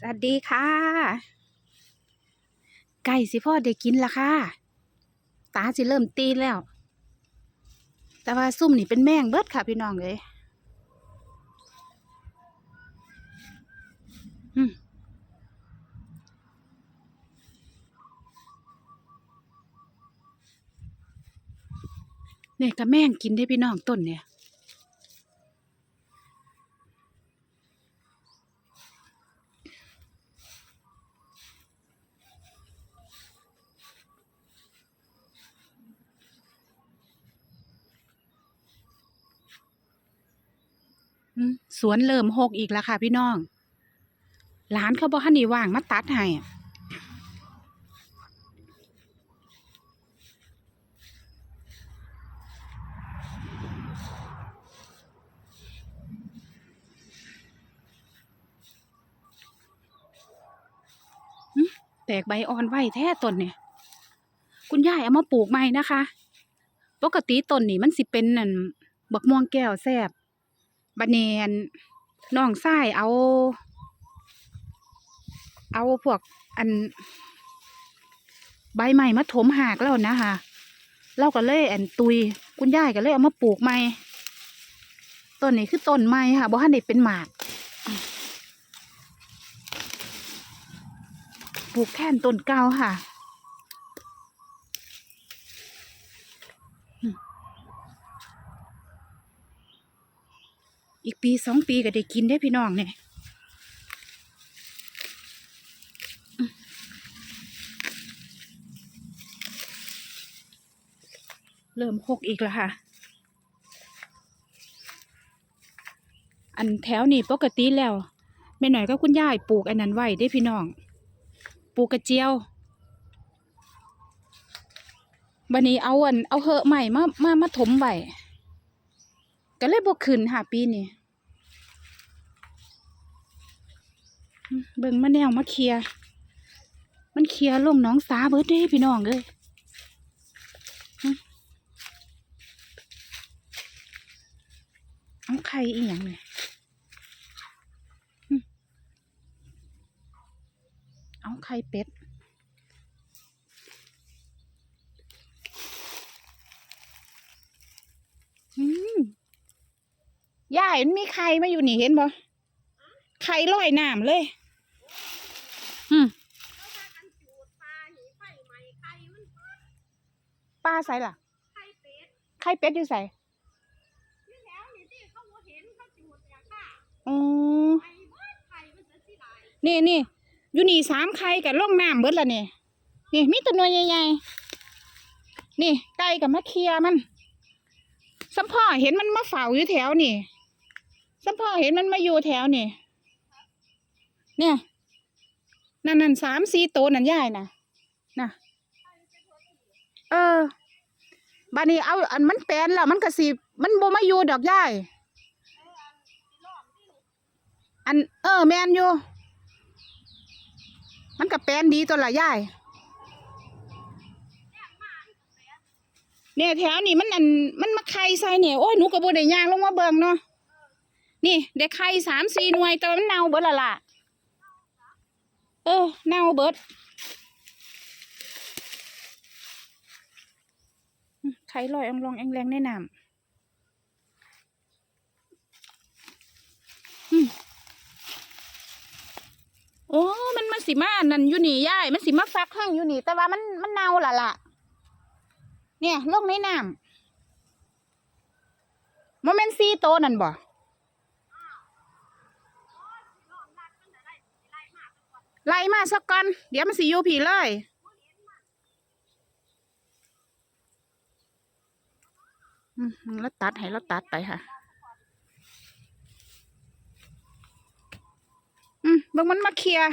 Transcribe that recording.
สวัสดีค่ะ ไก่สิพ่อได้กินละค่ะ ตาสิเริ่มตีแล้ว แต่ว่าซุ่มนี่เป็นแมงเบิดค่ะ พี่น้องเลยเนี่ยก็แมงกินได้พี่น้องต้นเนี่ย สวนเริ่มหกอีกแล้วค่ะ พี่น้องหลานเขาบอกให้นี่ว่างมาตัดให้แตกใบอ่อนไว้แท้ต้นเนี่ย คุณยายเอามาปลูกใหม่นะคะ ปกติต้นนี่มันสิเป็นนั่นบักม่วงแก้วแซบ บันเนียนน้องชายเอา เอาพวกอัน ใบใหม่มาถมหากแล้วนะคะเราก็เลยอันตุย คุณยายก็เลยเอามาปลูกใหม่ต้นนี้คือต้นใหม่ค่ะบ่ทันได้เป็นหมาก ปลูกแค่นต้นเก่าค่ะ อีกปีสองปีก็ได้กินได้พี่น้องเนี่ยเริ่มหกอีกแล้วค่ะ อันแถวนี้ปกติแล้วแม่หน่อยก็คุณยายปลูกอันนั้นไว้ได้พี่น้อง ปลูกกระเจียวบันนี้เอาอันเอาเหอะใหม่มามามาถมไว้ ก็เลยบกขึ้นหาปีนี้เบิ่งมาแนวมาเคลีย มันเคลียลงน้องสาเบิดเด้พี่น้องเอ้ยเอาไข่อีหยังเนี่ยเอาไข่เป็ด อืม ยายมันมีไข่มาอยู่นี่เห็นบ่ไข่ลอยน้ำเลย อืมป้าใส่ล่ะ ไข่เป็ดอยู่ใส่อ๋อนี่นี่อยู่นี่สามไข่กับล่องน้ำเบิดละนี่นี่มีแตัวหน่วยใหญ่ๆนี่ไก่กับมะเคียมันสัมพ่อเห็นมันมาเฝ้าอยู่แถวนี่ สัมพ่อเห็นมันมาอยู่แถวนี่ เนี่ย นั่นนั่นสามสี่โตวนั่นยายนะน่ะ เออ บานี้เอา อันมันแปลนแล้วมันกระสีมันบ่มาอยู่ดอกยาย อัน เออ แมนอยู่ มันกับแปลนดีตัวละยายเนี่ยแถวนี่มันอันมันมาไข่ใส่เนี่ยโอ้ยหนูกับโบได้ย่างลงมาเบิ่งเนาะ นี่ได้ไข่สามสี่หน่วยแต่ว่ามันเน่าเบิดละล่ะ เออเน่าเบิดอืมไข่ลอยอองลองแองแรงในน้ำโอ้มันมาสิมานั่นอยู่นี่ย่ายมันสิมาฟักข้างอยู่นี่ แต่ว่ามันมันเน่าละล่ะ เนี่ยลงในน้ำมันเป็นซีโตนั่นบ่ ไล่มาสักก่อน เดี๋ยวมันสิอยู่ผีเลยแล้วตัดให้แล้วตัดไปค่ะอืมบางมันมาเคลียร์